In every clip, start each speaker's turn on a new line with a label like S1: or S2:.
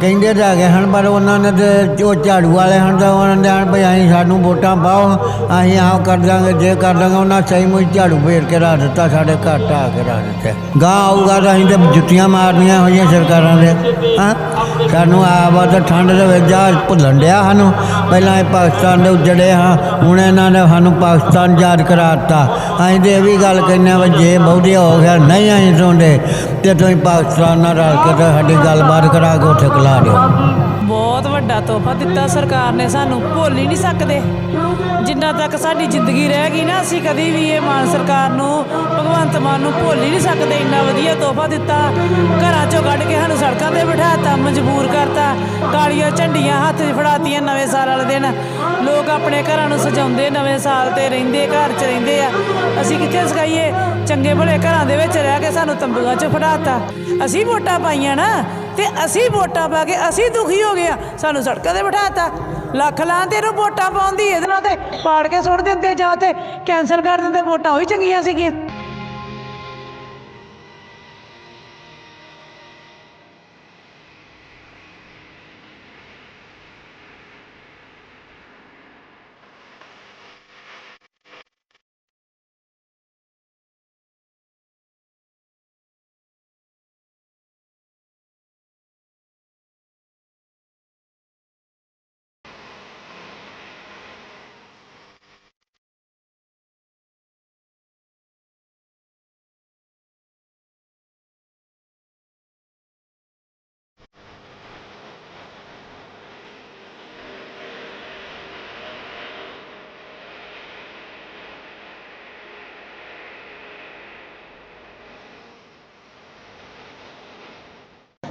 S1: ਕਹਿੰਦੇ ਤਾਂ ਹੈਗੇ ਹਨ, ਪਰ ਉਹਨਾਂ ਨੇ ਤੇ ਉਹ ਝਾੜੂ ਵਾਲੇ ਹਨ ਤਾਂ ਉਹਨਾਂ ਨੇ ਆਣ ਭਈ ਅਸੀਂ ਸਾਨੂੰ ਵੋਟਾਂ ਪਾਓ, ਅਸੀਂ ਆਹ ਕਰ ਦਾਂਗੇ, ਜੇ ਕਰ ਦਾਂਗੇ ਉਹਨਾਂ ਸਹੀ ਮੁਝ ਝਾੜੂ ਫੇਰ ਕੇ ਰੱਖ ਦਿੱਤਾ, ਸਾਡੇ ਘਰ ਢਾਹ ਕੇ ਰੱਖ ਦਿੱਤਾ। ਗਾਂ ਆਊਗਾ ਤਾਂ ਅਸੀਂ ਤੇ ਜੁੱਤੀਆਂ ਮਾਰਨੀਆਂ ਹੋਈਆਂ ਸਰਕਾਰਾਂ ਦੇ, ਹਾਂ? ਸਾਨੂੰ ਆ ਤਾਂ ਠੰਡ ਦੇ ਵਿੱਚ ਜਾ ਭੁੱਲਣ ਡਿਆ ਸਾਨੂੰ। ਪਹਿਲਾਂ ਇਹ ਪਾਕਿਸਤਾਨ ਦੇ ਉੱਜੜੇ ਹਾਂ, ਹੁਣ ਇਹਨਾਂ ਨੇ ਸਾਨੂੰ ਪਾਕਿਸਤਾਨ ਯਾਦ ਕਰਾ ਦਿੱਤਾ ਅਸੀਂ ਤੇ ਇਹ ਵੀ ਗੱਲ ਕਹਿੰਦੇ ਹਾਂ ਵੀ ਜੇ ਬਹੁਤੀ ਹੋ ਗਿਆ, ਨਹੀਂ ਅਸੀਂ ਸੁਣਦੇ ਤੇ ਤੁਸੀਂ ਪਾਕਿਸਤਾਨ ਨਾਲ ਰਲ ਕੇ ਸਾਡੀ ਗੱਲਬਾਤ ਕਰਾ ਕੇ ਉੱਥੇ ਕਲਾ ਦਿਓ
S2: ਬਹੁਤ ਵੱਡਾ ਤੋਹਫਾ ਦਿੱਤਾ ਸਰਕਾਰ ਨੇ ਸਾਨੂੰ, ਭੁੱਲ ਹੀ ਨਹੀਂ ਸਕਦੇ। ਜਿੰਨਾ ਤੱਕ ਸਾਡੀ ਜ਼ਿੰਦਗੀ ਰਹਿ ਗਈ ਨਾ, ਅਸੀਂ ਕਦੀ ਵੀ ਇਹ ਮਾਨ ਸਰਕਾਰ ਨੂੰ, ਭਗਵੰਤ ਮਾਨ ਨੂੰ ਭੁੱਲ ਹੀ ਨਹੀਂ ਸਕਦੇ। ਇੰਨਾ ਵਧੀਆ ਤੋਹਫਾ ਦਿੱਤਾ। ਘਰਾਂ ਚੋਂ ਕੱਢ ਕੇ ਸਾਨੂੰ ਸੜਕਾਂ ਤੇ ਬਿਠਾਤਾ, ਮਜਬੂਰ ਕਰਤਾ। ਕਾਲੀਆਂ ਝੰਡੀਆਂ ਹੱਥ 'ਚ ਫੜਾਤੀਆਂ ਨਵੇਂ ਸਾਲ ਵਾਲੇ ਦਿਨ। ਲੋਕ ਆਪਣੇ ਘਰਾਂ ਨੂੰ ਸਜਾਉਂਦੇ, ਨਵੇਂ ਸਾਲ ਤੇ ਰਹਿੰਦੇ, ਘਰ 'ਚ ਰਹਿੰਦੇ ਆ। ਅਸੀਂ ਕਿੱਥੇ ਸਕਾਈਏ ਚੰਗੇ ਭਲੇ ਘਰਾਂ ਦੇ ਵਿੱਚ ਰਹਿ ਕੇ ਸਾਨੂੰ ਤੰਬੂਆਂ 'ਚ ਫੜਾਤਾ। ਅਸੀਂ ਵੋਟਾਂ ਪਾਈਆਂ ਨਾ। ਤੇ ਅਸੀਂ ਵੋਟਾਂ ਪਾ ਕੇ ਅਸੀਂ ਦੁਖੀ ਹੋ ਗਏ ਆ। ਸਾਨੂੰ ਸੜਕਾਂ ਤੇ ਬਿਠਾਤਾ। ਲੱਖ ਲਾਂ ਤੇ ਇਹਨੂੰ ਵੋਟਾਂ ਪਾਉਂਦੀ, ਇਹਦੇ ਨਾਲ ਤੇ ਪਾੜ ਕੇ ਸੁੱਟ ਦਿੰਦੇ ਜਾਂ ਤੇ ਕੈਂਸਲ ਕਰ ਦਿੰਦੇ, ਵੋਟਾਂ ਉਹੀ ਚੰਗੀਆਂ ਸੀਗੀਆਂ।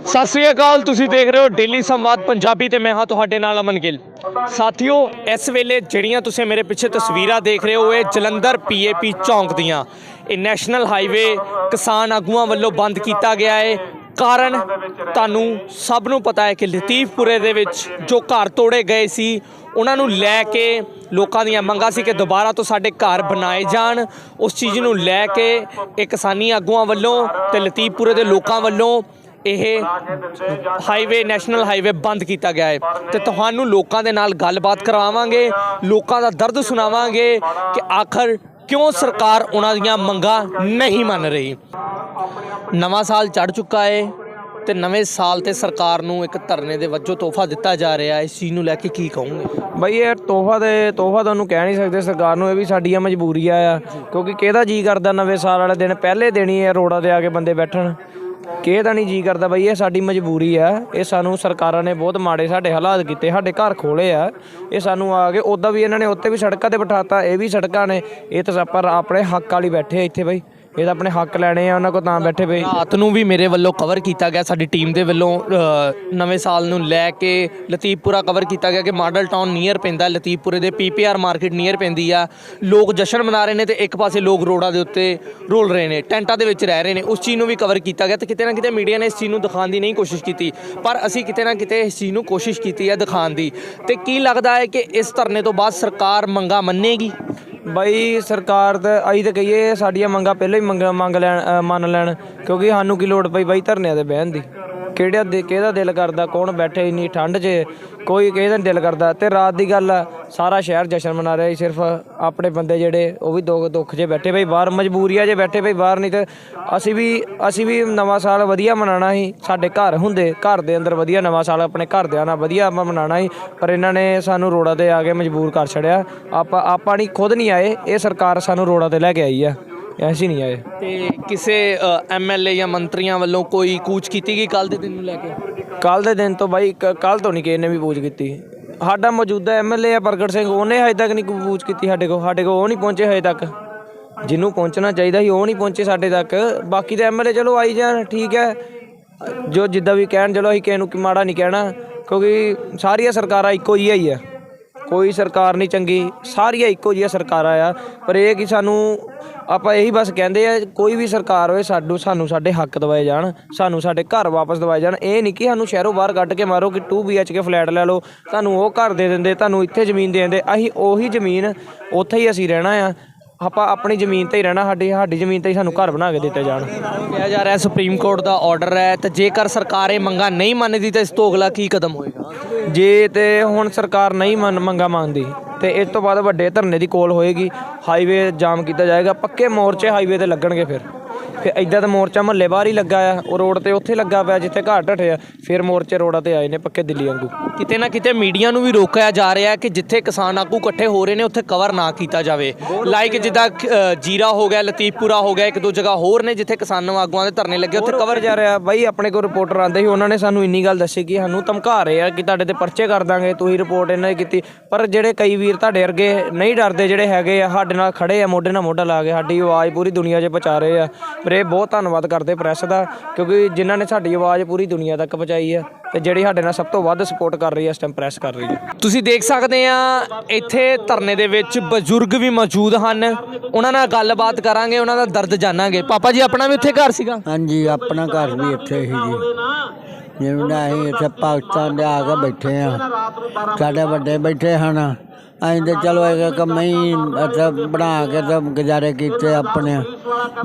S3: ਸਤਿ ਸ੍ਰੀ ਅਕਾਲ, ਤੁਸੀਂ ਦੇਖ ਰਹੇ ਹੋ ਡੇਲੀ ਸੰਵਾਦ ਪੰਜਾਬੀ ਤੇ ਮੈਂ ਹਾਂ ਤੁਹਾਡੇ ਨਾਲ ਅਮਨ ਗਿੱਲ। ਸਾਥੀਓ, ਇਸ ਵੇਲੇ ਜਿਹੜੀਆਂ ਤੁਸੀਂ ਮੇਰੇ ਪਿੱਛੇ ਤਸਵੀਰਾਂ ਦੇਖ ਰਹੇ ਹੋ ਇਹ ਜਲੰਧਰ ਪੀਏਪੀ ਚੌਂਕ ਦੀਆਂ। ਇਹ ਨੈਸ਼ਨਲ ਹਾਈਵੇ ਕਿਸਾਨ ਆਗੂਆਂ ਵੱਲੋਂ ਬੰਦ ਕੀਤਾ ਗਿਆ ਹੈ ਕਾਰਨ ਤੁਹਾਨੂੰ ਸਭ ਨੂੰ ਪਤਾ ਹੈ ਕਿ ਲਤੀਫਪੁਰੇ ਦੇ ਵਿੱਚ ਜੋ ਘਰ ਤੋੜੇ ਗਏ ਸੀ, ਉਹਨਾਂ ਨੂੰ ਲੈ ਕੇ ਲੋਕਾਂ ਦੀਆਂ ਮੰਗਾਂ ਸੀ ਕਿ ਦੁਬਾਰਾ ਤੋਂ ਸਾਡੇ ਘਰ ਬਣਾਏ ਜਾਣ। ਉਸ ਚੀਜ਼ ਨੂੰ ਲੈ ਕੇ ਇਹ ਕਿਸਾਨੀ ਆਗੂਆਂ ਵੱਲੋਂ ਤੇ ਲਤੀਫਪੁਰੇ ਦੇ ਲੋਕਾਂ ਵੱਲੋਂ ਇਹ ਹਾਈਵੇ ਨੈਸ਼ਨਲ ਹਾਈਵੇ ਬੰਦ ਕੀਤਾ ਗਿਆ ਹੈ। ਤੇ ਤੁਹਾਨੂੰ ਲੋਕਾਂ ਦੇ ਨਾਲ ਗੱਲਬਾਤ ਕਰਾਵਾਂਗੇ, ਲੋਕਾਂ ਦਾ ਦਰਦ ਸੁਣਾਵਾਂਗੇ ਕਿ ਆਖਰ ਕਿਉਂ ਸਰਕਾਰ ਉਹਨਾਂ ਦੀਆਂ ਮੰਗਾਂ ਨਹੀਂ ਮੰਨ ਰਹੀ। ਨਵਾਂ ਸਾਲ ਚੜ ਚੁੱਕਾ ਹੈ ਤੇ ਨਵੇਂ ਸਾਲ ਤੇ ਸਰਕਾਰ ਨੂੰ ਇੱਕ ਧਰਨੇ ਦੇ ਵਜੋਂ ਤੋਹਫਾ ਦਿੱਤਾ ਜਾ ਰਿਹਾ ਹੈ। ਇਸ ਚੀਜ਼ ਨੂੰ ਲੈ ਕੇ ਕੀ ਕਹੋਗੇ?
S4: ਬਈ ਇਹ ਤੋਹਫਾ ਦੇ ਤੋਹਫਾ ਤੁਹਾਨੂੰ ਕਹਿ ਨਹੀਂ ਸਕਦੇ। ਸਰਕਾਰ ਨੂੰ ਇਹ ਵੀ ਸਾਡੀਆਂ ਮਜਬੂਰੀਆਂ ਆ, ਕਿਉਂਕਿ ਕਿਹਦਾ ਜੀ ਕਰਦਾ ਨਵੇਂ ਸਾਲ ਵਾਲੇ ਦਿਨ? ਪਹਿਲੇ ਦਿਨ ਹੀ ਇਹ ਰੋਡਾਂ ਤੇ ਆ ਕੇ ਬੰਦੇ ਬੈਠਣ। ਕਿਹਦਾ ਨਹੀਂ ਜੀ ਕਰਦਾ ਬਈ, ਇਹ ਸਾਡੀ ਮਜਬੂਰੀ ਆ। ਇਹ ਸਾਨੂੰ ਸਰਕਾਰਾਂ ਨੇ ਬਹੁਤ ਮਾੜੇ ਸਾਡੇ ਹਾਲਾਤ ਕੀਤੇ, ਸਾਡੇ ਘਰ ਖੋਲੇ ਆ। ਇਹ ਸਾਨੂੰ ਆ ਕੇ ਉਦਾਂ ਵੀ ਇਹਨਾਂ ਨੇ ਉੱਤੇ ਵੀ ਸੜਕਾਂ ਤੇ ਬਿਠਾਤਾ, ਇਹ ਵੀ ਸੜਕਾਂ ਨੇ। ਇਹ ਤਾਂ ਆਪਾਂ ਆਪਣੇ ਹੱਕ ਵਾਲੀ ਬੈਠੇ ਇੱਥੇ ਬਈ। ਇਹ ਤਾਂ ਆਪਣੇ ਹੱਕ ਲੈਣੇ ਆ ਉਹਨਾਂ ਕੋਲ ਤਾਂ ਬੈਠੇ ਪਏ
S3: ਰਾਤ ਨੂੰ ਵੀ ਮੇਰੇ ਵੱਲੋਂ ਕਵਰ ਕੀਤਾ ਗਿਆ ਸਾਡੀ ਟੀਮ ਦੇ ਵੱਲੋਂ ਅ, ਨਵੇਂ ਸਾਲ ਨੂੰ ਲੈ ਕੇ ਲਤੀਫਪੁਰਾ ਕਵਰ ਕੀਤਾ ਗਿਆ ਕਿ ਮਾਡਲ ਟਾਊਨ ਨੀਅਰ ਪੈਂਦਾ ਲਤੀਫਪੁਰੇ ਦੇ ਪੀਪੀਆਰ ਮਾਰਕੀਟ ਨੀਅਰ ਪੈਂਦੀ ਆ। ਲੋਕ ਜਸ਼ਨ ਮਨਾ ਰਹੇ ਨੇ ਤੇ ਇੱਕ ਪਾਸੇ ਲੋਕ ਰੋਡਾਂ ਦੇ ਉੱਤੇ ਰੋਲ ਰਹੇ ਨੇ ਟੈਂਟਾਂ ਦੇ ਵਿੱਚ ਰਹਿ ਰਹੇ ਨੇ। ਉਸ ਚੀਜ਼ ਨੂੰ ਵੀ ਕਵਰ ਕੀਤਾ ਗਿਆ ਤੇ ਕਿਤੇ ਨਾ ਕਿਤੇ ਮੀਡੀਆ ਨੇ ਇਸ ਚੀਜ਼ ਨੂੰ ਦਿਖਾਉਣ ਦੀ ਨਹੀਂ ਕੋਸ਼ਿਸ਼ ਕੀਤੀ। ਪਰ ਅਸੀਂ ਕਿਤੇ ਨਾ ਕਿਤੇ ਇਸ ਚੀਜ਼ ਨੂੰ ਕੋਸ਼ਿਸ਼ ਕੀਤੀ ਹੈ ਦਿਖਾਉਣ ਦੀ। ਤੇ ਕੀ ਲੱਗਦਾ ਹੈ ਕਿ ਇਸ ਧਰਨੇ ਤੋਂ ਬਾਅਦ ਸਰਕਾਰ ਮੰਗਾ ਮੰਨੇਗੀ?
S4: ਬਾਈ ਸਰਕਾਰ ਤਾਂ ਅਸੀਂ ਤਾਂ ਕਹੀਏ ਸਾਡੀਆਂ ਮੰਗਾਂ ਪਹਿਲਾਂ ਹੀ ਮੰਗ ਮੰਗ ਲੈਣ ਅ, ਮੰਨ ਲੈਣ ਕਿਉਂਕਿ ਸਾਨੂੰ ਕੀ ਲੋੜ ਪਈ ਬਾਈ ਧਰਨਿਆਂ ਤੇ ਬਹਿਣ ਦੀ। ਕਿਹੜਾ ਦੇ ਕਿਹਦਾ ਦਿਲ ਕਰਦਾ, ਕੌਣ ਬੈਠੇ ਇੰਨੀ ਠੰਡ 'ਚ, ਕੋਈ ਕਿਹਦਾ ਨੀ ਦਿਲ ਕਰਦਾ। ਤੇ ਰਾਤ ਦੀ ਗੱਲ ਆ, ਸਾਰਾ ਸ਼ਹਿਰ ਜਸ਼ਨ ਮਨਾ ਰਿਹਾ ਸੀ, ਸਿਰਫ ਆਪਣੇ ਬੰਦੇ ਜਿਹੜੇ, ਉਹ ਵੀ ਦੁੱਖ ਦੁੱਖ 'ਚ ਬੈਠੇ ਬਈ, ਬਾਹਰ ਮਜਬੂਰੀਆਂ 'ਚ ਬੈਠੇ ਬਈ, ਬਾਹਰ ਨਹੀਂ ਤੇ ਅਸੀਂ ਵੀ ਅਸੀਂ ਵੀ ਨਵਾਂ ਸਾਲ ਵਧੀਆ ਮਨਾਉਣਾ ਸੀ, ਸਾਡੇ ਘਰ ਹੁੰਦੇ, ਘਰ ਦੇ ਅੰਦਰ ਵਧੀਆ ਨਵਾਂ ਸਾਲ, ਆਪਣੇ ਘਰਦਿਆਂ ਨਾਲ ਵਧੀਆ ਆਪਾਂ ਮਨਾਉਣਾ ਸੀ, ਪਰ ਇਹਨਾਂ ਨੇ ਸਾਨੂੰ ਰੋਡਾਂ ਤੇ ਆ ਕੇ ਮਜਬੂਰ ਕਰ ਛੜਿਆ ਆਪਾਂ ਆਪਾਂ ਨਹੀਂ, ਖੁਦ ਨਹੀਂ ਆਏ, ਇਹ ਸਰਕਾਰ ਸਾਨੂੰ ਰੋਡਾਂ ਤੇ ਲੈ ਕੇ ਆਈ ਆ। ਐਸੀ ਨਹੀਂ ਆਏ।
S3: ਤੇ ਕਿਸੇ ਐਮਐਲਏ ਜਾਂ ਮੰਤਰੀਆਂ ਵੱਲੋਂ ਕੋਈ ਕੂਚ ਕੀਤੀ ਗਈ ਕੱਲ ਦੇ ਦਿਨ ਨੂੰ ਲੈ ਕੇ?
S4: ਕੱਲ ਦੇ ਦਿਨ ਤੋਂ ਬਾਈ ਕੱਲ ਤੋਂ ਨਹੀਂ ਕਿਸੇ ਨੇ ਵੀ ਪੂਛ ਕੀਤੀ। ਸਾਡਾ ਮੌਜੂਦਾ ਐਮਐਲਏ ਆ ਪ੍ਰਗਟ ਸਿੰਘ ਉਹਨੇ ਹਜੇ ਤੱਕ ਨਹੀਂ ਕੋਈ ਪੂਛ ਕੀਤੀ ਸਾਡੇ ਕੋਲ। ਸਾਡੇ ਕੋਲ ਉਹ ਨਹੀਂ ਪਹੁੰਚੇ ਹਜੇ ਤੱਕ। ਜਿਹਨੂੰ ਪਹੁੰਚਣਾ ਚਾਹੀਦਾ ਸੀ ਉਹ ਨਹੀਂ ਪਹੁੰਚੇ ਸਾਡੇ ਤੱਕ। ਬਾਕੀ ਤਾਂ ਐਮਐਲਏ ਚਲੋ ਆਈ ਜਾਣ ਠੀਕ ਹੈ। ਜੋ ਜਿੱਦਾਂ ਵੀ ਕਹਿਣ ਚਲੋ ਅਸੀਂ ਕਿਸੇ ਨੂੰ ਕੀ ਮਾੜਾ ਨਹੀਂ ਕਹਿਣਾ ਕਿਉਂਕਿ ਸਾਰੀਆਂ ਸਰਕਾਰਾਂ ਇੱਕੋ ਹੀ ਆ। ਕੋਈ ਸਰਕਾਰ ਨਹੀਂ ਚੰਗੀ, ਸਾਰੀਆਂ ਇੱਕੋ ਜਿਹੀਆਂ ਸਰਕਾਰਾਂ ਆ। ਪਰ ਇਹ ਕਿ ਸਾਨੂੰ, ਆਪਾਂ ਇਹੀ ਬਸ ਕਹਿੰਦੇ ਆ, ਕੋਈ ਵੀ ਸਰਕਾਰ ਹੋਏ, ਸਾਡੂ ਸਾਨੂੰ ਸਾਡੇ ਹੱਕ ਦਵਾਏ ਜਾਣ, ਸਾਨੂੰ ਸਾਡੇ ਘਰ ਵਾਪਸ ਦਵਾਏ ਜਾਣ। ਇਹ ਨਹੀਂ ਕਿ ਸਾਨੂੰ ਸ਼ਹਿਰੋਂ ਬਾਹਰ ਕੱਢ ਕੇ ਮਾਰੋ ਕਿ 2 BHK ਫਲੈਟ ਲੈ ਲਓ। ਤੁਹਾਨੂੰ ਉਹ ਘਰ ਦੇ ਦਿੰਦੇ, ਤੁਹਾਨੂੰ ਇੱਥੇ ਜ਼ਮੀਨ ਦੇ ਦਿੰਦੇ। ਅਸੀਂ ਉਹੀ ਜ਼ਮੀਨ, ਉੱਥੇ ਹੀ ਅਸੀਂ ਰਹਿਣਾ ਆ। ਆਪਾਂ ਆਪਣੀ ਜ਼ਮੀਨ ਤੇ ਹੀ ਰਹਿਣਾ ਸਾਡੀ ਸਾਡੀ ਜ਼ਮੀਨ ਤੇ ਹੀ ਸਾਨੂੰ ਘਰ ਬਣਾ ਕੇ ਦਿੱਤੇ ਜਾਣ।
S3: ਕਿਹਾ ਜਾ ਰਿਹਾ ਸੁਪਰੀਮ ਕੋਰਟ ਦਾ ਆਰਡਰ ਹੈ ਤੇ ਜੇਕਰ ਸਰਕਾਰ ਇਹ ਮੰਗਾਂ ਨਹੀਂ ਮੰਨਦੀ ਤਾਂ ਇਸ ਤੋਂ ਅਗਲਾ ਕੀ ਕਦਮ ਹੋਏਗਾ?
S4: ਜੇ ਤੇ ਹੁਣ ਸਰਕਾਰ ਨਹੀਂ ਮੰਨ ਮੰਗਾ ਮੰਨਦੀ ਤੇ ਇਸ ਤੋਂ ਬਾਅਦ ਵੱਡੇ ਧਰਨੇ ਦੀ ਕੋਲ ਹੋਏਗੀ ਹਾਈਵੇ ਜਾਮ ਕੀਤਾ ਜਾਏਗਾ ਪੱਕੇ ਮੋਰਚੇ ਹਾਈਵੇ ਤੇ ਲੱਗਣਗੇ ਫਿਰ। ਫਿਰ ਇਦਾਂ ਤਾਂ ਮੋਰਚਾ ਮਹੱਲੇ ਬਾਹਰ ਹੀ ਲੱਗਾ ਆ ਉਹ ਰੋਡ ਤੇ ਉੱਥੇ ਲੱਗਾ ਪਿਆ ਜਿੱਥੇ ਘਰ ਢੱਠੇ ਆ ਫਿਰ ਮੋਰਚੇ ਰੋਡਾਂ ਤੇ ਆਏ ਨੇ ਪੱਕੇ ਦਿੱਲੀ ਵਾਂਗੂ।
S3: ਕਿਤੇ ਨਾ ਕਿਤੇ ਮੀਡੀਆ ਨੂੰ ਵੀ ਰੋਕਿਆ ਜਾ ਰਿਹਾ ਹੈ ਕਿ ਜਿੱਥੇ ਕਿਸਾਨ ਆਗੂ ਇਕੱਠੇ ਹੋ ਰਹੇ ਨੇ ਉੱਥੇ ਕਵਰ ਨਾ ਕੀਤਾ ਜਾਵੇ। ਲਾਈਕ ਜਿੱਦਾਂ ਜੀਰਾ ਹੋ ਗਿਆ ਲਤੀਫਪੁਰਾ ਹੋ ਗਿਆ ਇੱਕ ਦੋ ਜਗ੍ਹਾ ਹੋਰ ਨੇ ਜਿੱਥੇ ਕਿਸਾਨ ਆਗੂਆਂ ਦੇ ਧਰਨੇ ਲੱਗੇ ਉੱਥੇ
S4: ਕਵਰ ਜਾ ਰਿਹਾ। ਬਾਈ ਆਪਣੇ ਕੋਲ ਰਿਪੋਰਟਰ ਆਂਦੇ ਸੀ ਉਹਨਾਂ ਨੇ ਸਾਨੂੰ ਇੰਨੀ ਗੱਲ ਦੱਸੀ ਕਿ ਸਾਨੂੰ ਧਮਕਾ ਰਹੇ ਆ ਕਿ ਤੁਹਾਡੇ ਤੇ ਪਰਚੇ ਕਰ ਦਾਂਗੇ ਤੁਸੀਂ ਰਿਪੋਰਟ ਇਹਨਾਂ ਦੀ ਕੀਤੀ। ਪਰ ਜਿਹੜੇ ਕਈ ਵੀਰ ਤੁਹਾਡੇ ਵਰਗੇ ਨਹੀਂ ਡਰਦੇ ਜਿਹੜੇ ਹੈਗੇ ਆ ਸਾਡੇ ਨਾਲ ਖੜੇ ਆ ਮੋਢੇ ਨਾਲ ਮੋਢਾ ਲਾ ਕੇ ਸਾਡੀ ਆਵਾਜ਼ ਪੂਰੀ ਦੁਨੀਆ 'ਚ ਪਹੁੰਚਾ ਰਹੇ ਆ। ਵੀਰੇ ਬਹੁਤ ਧੰਨਵਾਦ ਕਰਦੇ ਪ੍ਰੈਸ ਦਾ, ਕਿਉਂਕਿ ਜਿਨ੍ਹਾਂ ਨੇ ਸਾਡੀ ਆਵਾਜ਼ ਪੂਰੀ ਦੁਨੀਆ ਤੱਕ ਪਹੁੰਚਾਈ ਆ ਤੇ ਜਿਹੜੀ ਸਾਡੇ ਨਾਲ ਸਭ ਤੋਂ ਵੱਧ ਸਪੋਰਟ ਕਰ ਰਹੀ ਹੈ, ਇਸ ਟਾਈਮ ਪ੍ਰੈਸ ਕਰ ਰਹੀ ਹੈ।
S3: ਤੁਸੀਂ ਦੇਖ ਸਕਦੇ ਆ ਇੱਥੇ ਧਰਨੇ ਦੇ ਵਿੱਚ ਬਜ਼ੁਰਗ ਵੀ ਮੌਜੂਦ ਹਨ। ਉਹਨਾਂ ਨਾਲ ਗੱਲਬਾਤ ਕਰਾਂਗੇ, ਉਹਨਾਂ ਦਾ ਦਰਦ ਜਾਣਾਂਗੇ। ਪਾਪਾ ਜੀ, ਆਪਣਾ ਵੀ ਉੱਥੇ ਘਰ ਸੀਗਾ?
S1: ਹਾਂਜੀ, ਆਪਣਾ ਘਰ ਵੀ ਇੱਥੇ ਹੀ ਜੀ। ਜਿਵੇਂ ਅਸੀਂ ਇੱਥੇ ਪਾਕਿਸਤਾਨ ਦੇ ਆ ਕੇ ਬੈਠੇ ਆ ਸਾਡੇ ਵੱਡੇ ਬੈਠੇ ਹਨ। ਅਸੀਂ ਤੇ ਚਲੋ ਇੱਕ ਕਮਈ ਇੱਥੇ ਬਣਾ ਕੇ ਤੇ ਗੁਜ਼ਾਰੇ ਕੀਤੇ ਆਪਣੇ।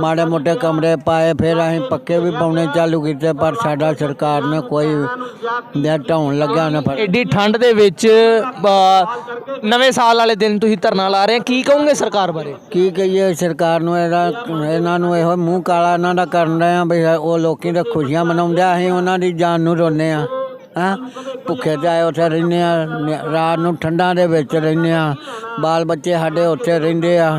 S1: ਮਾੜੇ ਮੋਟੇ ਕਮਰੇ ਪਾਏ ਫਿਰ ਅਸੀਂ ਪੱਕੇ ਵੀ ਪਾਉਣੇ ਚਾਲੂ ਕੀਤੇ ਪਰ ਸਾਡਾ ਸਰਕਾਰ ਨੇ ਕੋਈ ਦੇ ਢਾਉਣ ਲੱਗਾ ਨਾ। ਫੜ
S3: ਐਡੀ ਠੰਡ ਦੇ ਵਿੱਚ ਅ, ਨਵੇਂ ਸਾਲ ਵਾਲੇ ਦਿਨ ਤੁਸੀਂ ਧਰਨਾ ਲਾ ਰਹੇ ਆ ਕੀ ਕਹੋਗੇ ਸਰਕਾਰ ਬਾਰੇ?
S1: ਕੀ ਕਹੀਏ ਸਰਕਾਰ ਨੂੰ ਇਹਦਾ ਇਹਨਾਂ ਨੂੰ ਇਹੋ ਮੂੰਹ ਕਾਲਾ ਇਹਨਾਂ ਦਾ ਕਰਨ ਰਹੇ ਆ ਵੀ ਉਹ ਲੋਕੀ ਤਾਂ ਖੁਸ਼ੀਆਂ ਮਨਾਉਂਦੇ ਆ ਅਸੀਂ ਉਹਨਾਂ ਦੀ ਜਾਨ ਨੂੰ ਰੋਨੇ ਆ ਹਾਂ? ਭੁੱਖੇ ਤੇ ਆਏ ਉੱਥੇ ਰਹਿੰਦੇ ਆ ਰਾਤ ਨੂੰ ਠੰਡਾਂ ਦੇ ਵਿੱਚ ਰਹਿੰਦੇ ਆ। ਬਾਲ ਬੱਚੇ ਸਾਡੇ ਉੱਥੇ ਰਹਿੰਦੇ ਆ।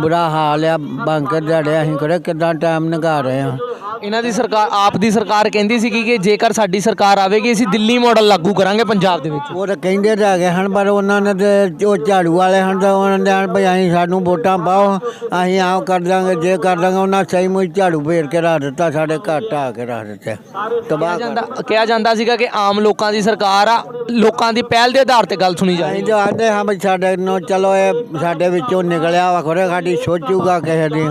S1: ਬੁਰਾ ਹਾਲ ਆ ਬੰਕ ਦਿਹਾੜੇ ਅਸੀਂ ਕਿਹੜੇ ਕਿਦਾਂ ਟਾਈਮ ਨਿਗਾ ਰਹੇ ਆ।
S3: ਇਹਨਾਂ ਦੀ ਸਰਕਾਰ ਆਪ ਦੀ ਸਰਕਾਰ ਕਹਿੰਦੀ ਸੀ ਕਿ ਜੇਕਰ ਸਾਡੀ ਸਰਕਾਰ ਆਵੇਗੀ ਅਸੀਂ ਦਿੱਲੀ ਮਾਡਲ ਲਾਗੂ ਕਰਾਂਗੇ ਪੰਜਾਬ ਦੇ ਵਿੱਚ।
S1: ਉਹ ਤਾਂ ਕਹਿੰਦੇ ਤਾਂ ਹੈਗੇ ਹਨ ਪਰ ਉਹਨਾਂ ਨੇ ਤੇ ਉਹ ਝਾੜੂ ਵਾਲੇ ਹਨ ਤਾਂ ਉਹਨਾਂ ਨੇ ਆਣ ਭਈ ਅਸੀਂ ਸਾਨੂੰ ਵੋਟਾਂ ਪਾਓ ਅਸੀਂ ਆਹ ਕਰ ਦਾਂਗੇ ਜੇ ਕਰ ਦਾਂਗੇ ਉਹਨਾਂ ਸਹੀ ਮੁਝ ਝਾੜੂ ਫੇਰ ਕੇ ਰੱਖ ਦਿੱਤਾ ਸਾਡੇ ਘਰ ਢਾਹ ਕੇ ਰੱਖ ਦਿੱਤੇ। ਤਬਾਹ ਕਰ
S3: ਜਾਂਦਾ ਕਿਹਾ ਜਾਂਦਾ ਸੀਗਾ ਕਿ ਆਮ ਲੋਕਾਂ ਦੀ ਸਰਕਾਰ ਆ ਲੋਕਾਂ ਦੀ ਪਹਿਲ ਦੇ ਆਧਾਰ ਤੇ ਗੱਲ ਸੁਣੀ
S1: ਅਸੀਂ ਜੋ ਆਂਦੇ ਹਾਂ ਵੀ ਸਾਡੇ ਨੂੰ ਚਲੋ ਇਹ ਸਾਡੇ ਵਿੱਚੋਂ ਨਿਕਲਿਆ ਵਾ ਖਰੇ ਸਾਡੀ ਸੋਚੂਗਾ ਕਿਸੇ ਦੀ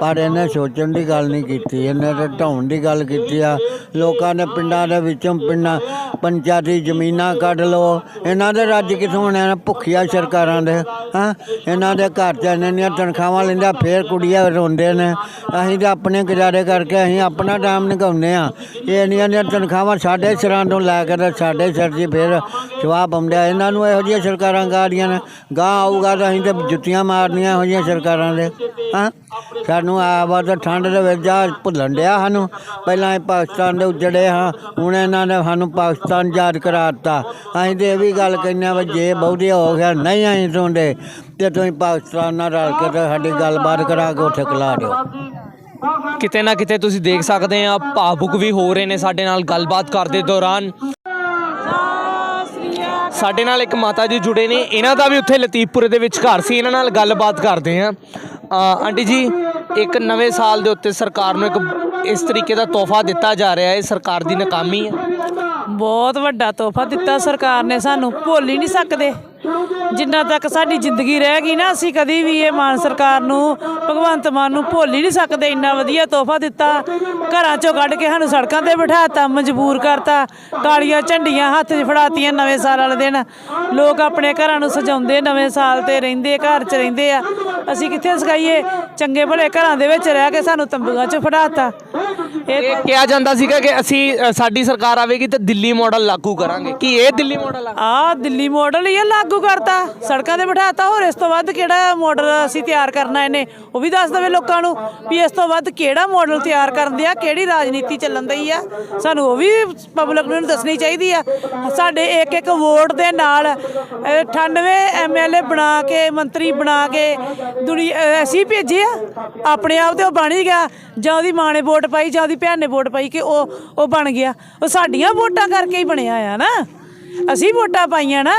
S1: ਪਰ ਇਹਨੇ ਸੋਚਣ ਦੀ ਗੱਲ ਨਹੀਂ ਕੀਤੀ ਇਹਨੇ ਤੇ ਢਾਉਣ ਦੀ ਗੱਲ ਕੀਤੀ ਆ। ਲੋਕਾਂ ਨੇ ਪਿੰਡਾਂ ਦੇ ਵਿੱਚੋਂ ਪਿੰਡਾਂ ਪੰਚਾਇਤੀ ਜ਼ਮੀਨਾਂ ਕੱਢ ਲਓ। ਇਹਨਾਂ ਦੇ ਰੱਜ ਕਿਥੋਂ ਹੋਣੇ ਭੁੱਖੀਆਂ ਸਰਕਾਰਾਂ ਦੇ, ਹਾਂ? ਇਹਨਾਂ ਦੇ ਘਰ ਚ ਇੰਨੀਆਂ ਦੀਆਂ ਤਨਖਾਹਾਂ ਲੈਂਦਾ ਫੇਰ ਕੁੜੀਆਂ ਰੋਂਦੇ ਨੇ। ਅਸੀਂ ਤਾਂ ਆਪਣੇ ਗੁਜ਼ਾਰੇ ਕਰਕੇ ਅਸੀਂ ਆਪਣਾ ਟਾਈਮ ਨਿਕਾਉਂਦੇ ਆ। ਇਹ ਇੰਨੀਆਂ ਦੀਆਂ ਤਨਖਾਹਾਂ ਸਾਡੇ ਸਿਰਾਂ ਤੋਂ ਲੈ ਕੇ ਤੇ ਸਾਡੇ ਸਿਰ 'ਚ ਫੇਰ ਸਵਾਹ ਪਾਉਂਦੇ ਆ। ਇਹਨਾਂ ਨੂੰ ਇਹੋ ਜਿਹੀਆਂ ਸਰਕਾਰਾਂ ਗਾੜੀਆਂ ਨੇ। ਗਾਂ ਆਊਗਾ ਤਾਂ ਅਸੀਂ ਤੇ ਜੁੱਤੀਆਂ ਮਾਰਨੀਆਂ ਇਹੋ ਜਿਹੀਆਂ ਸਰਕਾਰਾਂ ਦੇ, ਹਾਂ? ਸਾਨੂੰ ਆ ਵਾ ਤਾਂ ਠੰਡ ਦੇ ਵਿੱਚ ਜਾ ਭੁੱਲਣ ਡਿਆ ਸਾਨੂੰ। ਪਹਿਲਾਂ ਇਹ ਪਾਕਿਸਤਾਨ ਦੇ ਉੱਜੜੇ ਹਾਂ, ਹੁਣ ਇਹਨਾਂ ਨੇ ਸਾਨੂੰ ਪਾਕਿਸਤਾਨ ਯਾਦ ਕਰਾ ਦਿੱਤਾ ਅਸੀਂ ਤੇ ਇਹ ਵੀ ਗੱਲ ਕਹਿੰਦੇ ਆ ਵੀ ਜੇ ਬਹੁਤੀ ਹੋ ਗਿਆ, ਨਹੀਂ ਅਸੀਂ ਸੁਣਦੇ, ਤੇ ਤੁਸੀਂ ਪਾਕਿਸਤਾਨ ਨਾਲ ਰਲ ਕੇ ਤੇ ਸਾਡੀ ਗੱਲਬਾਤ ਕਰਾ ਕੇ ਉੱਥੇ ਕਲਾ ਦਿਓ।
S3: ਕਿਤੇ ਨਾ ਕਿਤੇ ਤੁਸੀਂ ਦੇਖ ਸਕਦੇ ਆ ਭਾਵੁਕ ਵੀ ਹੋ ਰਹੇ ਨੇ ਸਾਡੇ ਨਾਲ ਗੱਲਬਾਤ ਕਰਦੇ ਦੌਰਾਨ। ਸਾਡੇ ਨਾਲ ਇੱਕ ਮਾਤਾ ਜੀ ਜੁੜੇ ਨੇ, ਇਹਨਾਂ ਦਾ ਵੀ ਉੱਥੇ ਲਤੀਫਪੁਰੇ ਦੇ ਵਿੱਚ ਘਰ ਸੀ, ਇਹਨਾਂ ਨਾਲ ਗੱਲਬਾਤ ਕਰਦੇ ਆ ਆਂਟੀ ਜੀ, ਇੱਕ ਨਵੇਂ ਸਾਲ ਦੇ ਉੱਤੇ ਸਰਕਾਰ ਨੂੰ ਇੱਕ ਇਸ ਤਰੀਕੇ ਦਾ ਤੋਹਫਾ ਦਿੱਤਾ ਜਾ ਰਿਹਾ ਹੈ ਸਰਕਾਰ ਦੀ ਨਾਕਾਮੀ ਹੈ।
S2: ਬਹੁਤ ਵੱਡਾ ਤੋਹਫਾ ਦਿੱਤਾ ਸਰਕਾਰ ਨੇ ਸਾਨੂੰ ਭੁੱਲ ਹੀ ਨਹੀਂ ਸਕਦੇ। ਜਿੰਨਾ ਤੱਕ ਸਾਡੀ ਜ਼ਿੰਦਗੀ ਰਹਿ ਗਈ ਨਾ ਅਸੀਂ ਕਦੀ ਵੀ ਇਹ ਮਾਨ ਸਰਕਾਰ ਨੂੰ ਭਗਵੰਤ ਮਾਨ ਨੂੰ ਭੁੱਲ ਹੀ ਨਹੀਂ ਸਕਦੇ। ਇੰਨਾ ਵਧੀਆ ਤੋਹਫਾ ਦਿੱਤਾ। ਘਰਾਂ ਚੋਂ ਕੱਢ ਕੇ ਸਾਨੂੰ ਸੜਕਾਂ ਤੇ ਬਿਠਾਤਾ ਮਜਬੂਰ ਕਰਤਾ। ਕਾਲੀਆਂ ਝੰਡੀਆਂ ਹੱਥ 'ਚ ਫੜਾਤੀਆਂ ਨਵੇਂ ਸਾਲ ਵਾਲੇ ਦਿਨ। ਲੋਕ ਆਪਣੇ ਘਰਾਂ ਨੂੰ ਸਜਾਉਂਦੇ ਨਵੇਂ ਸਾਲ ਤੇ ਰਹਿੰਦੇ ਘਰ 'ਚ ਰਹਿੰਦੇ ਆ। ਅਸੀਂ ਕਿੱਥੇ ਸਕਾਈਏ ਚੰਗੇ ਭਲੇ ਘਰਾਂ ਦੇ ਵਿੱਚ ਰਹਿ ਕੇ ਸਾਨੂੰ ਤੰਬੂਆਂ 'ਚ ਫੜਾਤਾ। ਇਹ
S3: ਕਿਹਾ ਜਾਂਦਾ ਸੀਗਾ ਕਿ ਅਸੀਂ ਸਾਡੀ ਸਰਕਾਰ ਆਵੇਗੀ ਤਾਂ ਦਿੱਲੀ ਮਾਡਲ ਲਾਗੂ ਕਰਾਂਗੇ। ਕੀ ਇਹ ਦਿੱਲੀ ਮਾਡਲ ਆ?
S2: ਆ ਦਿੱਲੀ ਮਾਡਲ ਹੀ ਆ ਲਾਗੂ ਕਰਤਾ? ਸੜਕਾਂ ਤੇ ਬਿਠਾਤਾ ਹੋਰ ਇਸ ਤੋਂ ਵੱਧ ਕਿਹੜਾ ਮਾਡਲ ਅਸੀਂ ਤਿਆਰ ਕਰਨਾ ਇਹਨੇ? ਉਹ ਵੀ ਦੱਸ ਦਵੇ ਲੋਕਾਂ ਨੂੰ ਵੀ ਇਸ ਤੋਂ ਵੱਧ ਕਿਹੜਾ ਮਾਡਲ ਤਿਆਰ ਕਰਨ ਦੇ ਆ ਕਿਹੜੀ ਰਾਜਨੀਤੀ ਚੱਲਣ ਦੀ ਆ? ਸਾਨੂੰ ਉਹ ਵੀ ਪਬਲਿਕ ਨੂੰ ਦੱਸਣੀ ਚਾਹੀਦੀ ਆ। ਸਾਡੇ ਇੱਕ ਇੱਕ ਵੋਟ ਦੇ ਨਾਲ ਅਹ, 98 ਐਮਐਲਏ ਬਣਾ ਕੇ ਮੰਤਰੀ ਬਣਾ ਕੇ ਦੁਨੀਆ ਅਸੀਂ ਭੇਜੇ ਆ। ਆਪਣੇ ਆਪ ਤੇ ਉਹ ਬਣ ਹੀ ਗਿਆ। ਜਾਂ ਉਹਦੀ ਮਾਂ ਨੇ ਵੋਟ ਪਾਈ ਜਾਂ ਉਹਦੀ ਭੈਣ ਨੇ ਵੋਟ ਪਾਈ ਕਿ ਉਹ ਉਹ ਬਣ ਗਿਆ। ਉਹ ਸਾਡੀਆਂ ਵੋਟਾਂ ਕਰਕੇ ਹੀ ਬਣਿਆ ਆ ਨਾ। ਅਸੀਂ ਵੋਟਾਂ ਪਾਈਆਂ ਨਾ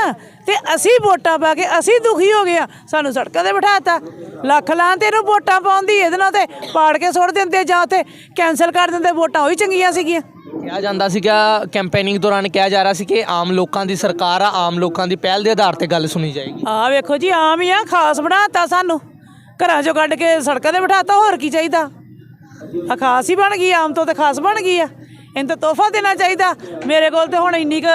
S2: ਤੇ ਅਸੀਂ ਵੋਟਾਂ ਪਾ ਕੇ ਅਸੀਂ ਦੁਖੀ ਹੋ ਗਏ ਆ। ਸਾਨੂੰ ਸੜਕਾਂ ਤੇ ਬਿਠਾਤਾ। ਲੱਖ ਲਾਂ ਤੇ ਇਹਨੂੰ ਵੋਟਾਂ ਪਾਉਂਦੀ ਇਹਦੇ ਨਾਲ ਤੇ ਪਾੜ ਕੇ ਸੁੱਟ ਦਿੰਦੇ ਜਾਂ ਉੱਥੇ ਕੈਨਸਲ ਕਰ ਦਿੰਦੇ। ਵੋਟਾਂ ਉਹ ਹੀ ਚੰਗੀਆਂ ਸੀਗੀਆਂ।
S3: ਕਿਹਾ ਜਾਂਦਾ ਸੀ ਕਿ ਕੈਂਪੇਨਿੰਗ ਦੌਰਾਨ ਕਿਹਾ ਜਾ ਰਿਹਾ ਸੀ ਕਿ ਆਮ ਲੋਕਾਂ ਦੀ ਸਰਕਾਰ ਆ ਆਮ ਲੋਕਾਂ ਦੀ ਪਹਿਲ ਦੇ ਆਧਾਰ ਤੇ ਗੱਲ ਸੁਣੀ ਜਾਏਗੀ।
S2: ਆ ਵੇਖੋ ਜੀ ਆਮ ਹੀ ਆ ਖਾਸ ਬਣਾਤਾ ਸਾਨੂੰ। ਘਰਾਂ ਚੋਂ ਕੱਢ ਕੇ ਸੜਕਾਂ ਤੇ ਬਿਠਾਤਾ ਹੋਰ ਕੀ ਚਾਹੀਦਾ? ਆ ਖਾਸ ਹੀ ਬਣ ਗਈ ਆਮ ਤੋਂ ਤੇ ਖਾਸ ਬਣ ਗਈ ਆ। ਇਹਨੂੰ ਤਾਂ ਤੋਹਫਾ ਦੇਣਾ ਚਾਹੀਦਾ। ਮੇਰੇ ਕੋਲ ਤੇ ਹੁਣ ਇੰਨੀ ਕੁ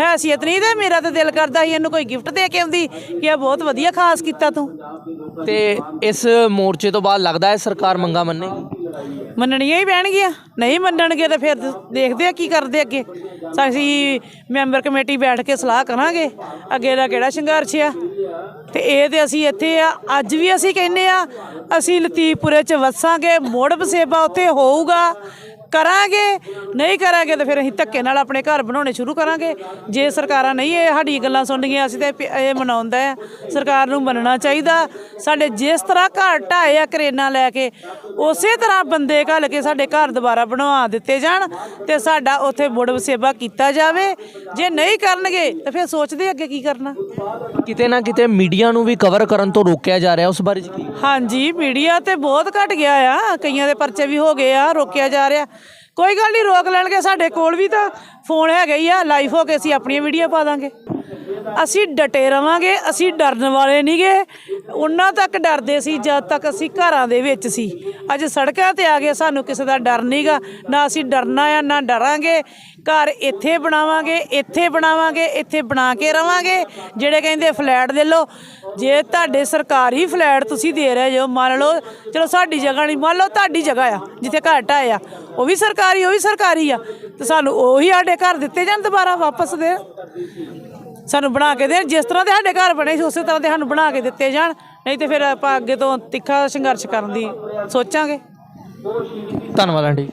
S2: ਹੈਸੀਅਤ ਨਹੀਂ ਤੇ ਮੇਰਾ ਤਾਂ ਦਿਲ ਕਰਦਾ ਸੀ ਇਹਨੂੰ ਕੋਈ ਗਿਫਟ ਦੇ ਕੇ ਆਉਂਦੀ ਕਿ ਇਹ ਬਹੁਤ ਵਧੀਆ ਖਾਸ ਕੀਤਾ ਤੂੰ।
S3: ਤੇ ਇਸ ਮੋਰਚੇ ਤੋਂ ਬਾਅਦ ਲੱਗਦਾ ਹੈ ਸਰਕਾਰ ਮੰਗਾ ਮੰਨੇਗੀ?
S2: ਮੰਨਣੀਆਂ ਹੀ ਪੈਣਗੀਆਂ। ਨਹੀਂ ਮੰਨਣਗੇ ਤਾਂ ਫਿਰ ਦੇਖਦੇ ਆ ਕੀ ਕਰਦੇ ਅੱਗੇ। ਅਸੀਂ ਮੈਂਬਰ ਕਮੇਟੀ ਬੈਠ ਕੇ ਸਲਾਹ ਕਰਾਂਗੇ ਅੱਗੇ ਦਾ ਕਿਹੜਾ ਸੰਘਰਸ਼ ਆ। ਤੇ ਇਹ ਤੇ ਅਸੀਂ ਇੱਥੇ ਆ ਅੱਜ ਵੀ ਅਸੀਂ ਕਹਿੰਨੇ ਆ ਅਸੀਂ ਲਤੀਫਪੁਰੇ ਚ ਵਸਾਂਗੇ ਮੋੜ ਵਸੇਬਾ ਉੱਥੇ ਹੋਊਗਾ। ਕਰਾਂਗੇ ਨਹੀਂ ਕਰਾਂਗੇ ਤਾਂ ਫਿਰ ਅਸੀਂ ਧੱਕੇ ਨਾਲ ਆਪਣੇ ਘਰ ਬਣਾਉਣੇ ਸ਼ੁਰੂ ਕਰਾਂਗੇ। ਜੇ ਸਰਕਾਰਾਂ ਨਹੀਂ ਇਹ ਸਾਡੀ ਗੱਲਾਂ ਸੁਣਨਗੀਆਂ ਅਸੀਂ ਤੇ ਇਹ ਮਨਾਉਂਦਾ ਹੈ ਸਰਕਾਰ ਨੂੰ ਮੰਨਣਾ ਚਾਹੀਦਾ। ਸਾਡੇ ਜਿਸ ਤਰ੍ਹਾਂ ਘਰ ਢਾਏ ਆ ਕਰੇਨਾਂ ਲੈ ਕੇ ਉਸੇ ਤਰ੍ਹਾਂ ਬੰਦੇ ਘੱਲ ਕੇ ਸਾਡੇ ਘਰ ਦੁਬਾਰਾ ਬਣਵਾ ਦਿੱਤੇ ਜਾਣ ਤੇ ਸਾਡਾ ਉੱਥੇ ਮੁੜ ਵਸੇਬਾ ਕੀਤਾ ਜਾਵੇ। ਜੇ ਨਹੀਂ ਕਰਨਗੇ ਤਾਂ ਫਿਰ ਸੋਚਦੇ ਅੱਗੇ ਕੀ ਕਰਨਾ?
S3: ਕਿਤੇ ਨਾ ਕਿਤੇ ਮੀਡੀਆ ਨੂੰ ਵੀ ਕਵਰ ਕਰਨ ਤੋਂ ਰੋਕਿਆ ਜਾ ਰਿਹਾ ਉਸ ਬਾਰੇ
S2: ਹਾਂਜੀ ਮੀਡੀਆ ਤੇ ਬਹੁਤ ਘਟ ਗਿਆ ਆ। ਕਈਆਂ ਦੇ ਪਰਚੇ ਵੀ ਹੋ ਗਏ ਆ ਰੋਕਿਆ ਜਾ ਰਿਹਾ। ਕੋਈ ਗੱਲ ਨਹੀਂ ਰੋਕ ਲੈਣਗੇ ਸਾਡੇ ਕੋਲ ਵੀ ਤਾਂ। ਫੋਨ ਹੈਗਾ ਹੀ ਆ ਲਾਈਵ ਹੋ ਕੇ ਅਸੀਂ ਆਪਣੀਆਂ ਵੀਡੀਓ ਪਾ ਦਾਂਗੇ। ਅਸੀਂ ਡਟੇ ਰਵਾਂਗੇ, ਅਸੀਂ ਡਰਨ ਵਾਲੇ ਨਹੀਂਗੇ। ਉਹਨਾਂ ਤੱਕ ਡਰਦੇ ਸੀ, ਜਦ ਤੱਕ ਅਸੀਂ ਘਰਾਂ ਦੇ ਵਿੱਚ ਸੀ। ਅੱਜ ਸੜਕਾਂ ਤੇ ਆ ਗਏ, ਸਾਨੂੰ ਕਿਸੇ ਦਾ ਡਰ ਨਹੀਂਗਾ। ਨਾ ਅਸੀਂ ਡਰਨਾ ਆ, ਨਾ ਡਰਾਂਗੇ। ਘਰ ਇੱਥੇ ਬਣਾਵਾਂਗੇ ਇੱਥੇ ਬਣਾਵਾਂਗੇ, ਇੱਥੇ ਬਣਾ ਕੇ ਰਵਾਂਗੇ। ਜਿਹੜੇ ਕਹਿੰਦੇ ਫਲੈਟ ਦੇ ਲਓ, ਜੇ ਤੁਹਾਡੇ ਸਰਕਾਰੀ ਫਲੈਟ ਤੁਸੀਂ ਦੇ ਰਹੇ ਜੋ ਮੰਨ ਲਓ, ਚਲੋ ਸਾਡੀ ਜਗ੍ਹਾ ਨਹੀਂ, ਮੰਨ ਲਓ ਤੁਹਾਡੀ ਜਗ੍ਹਾ ਆ, ਜਿੱਥੇ ਘਰ ਢਾਏ ਆ, ਉਹ ਵੀ ਸਰਕਾਰੀ, ਉਹ ਵੀ ਸਰਕਾਰੀ ਆ। ਤੇ ਸਾਨੂੰ ਉਹੀ ਸਾਡੇ ਘਰ ਦਿੱਤੇ ਜਾਣ ਦੁਬਾਰਾ ਵਾਪਸ ਦੇ। ਸਾਨੂੰ ਬਣਾ ਕੇ ਦੇਣ, ਜਿਸ ਤਰ੍ਹਾਂ ਦੇ ਸਾਡੇ ਘਰ ਬਣੇ ਸੀ, ਉਸੇ ਤਰ੍ਹਾਂ ਦੇ ਸਾਨੂੰ ਬਣਾ ਕੇ ਦਿੱਤੇ ਜਾਣ। ਨਹੀਂ ਤੇ ਫਿਰ ਆਪਾਂ ਅੱਗੇ ਤੋਂ ਤਿੱਖਾ ਸੰਘਰਸ਼ ਕਰਨ ਦੀ ਸੋਚਾਂਗੇ।
S3: ਧੰਨਵਾਦ, ਆਂਟੀ।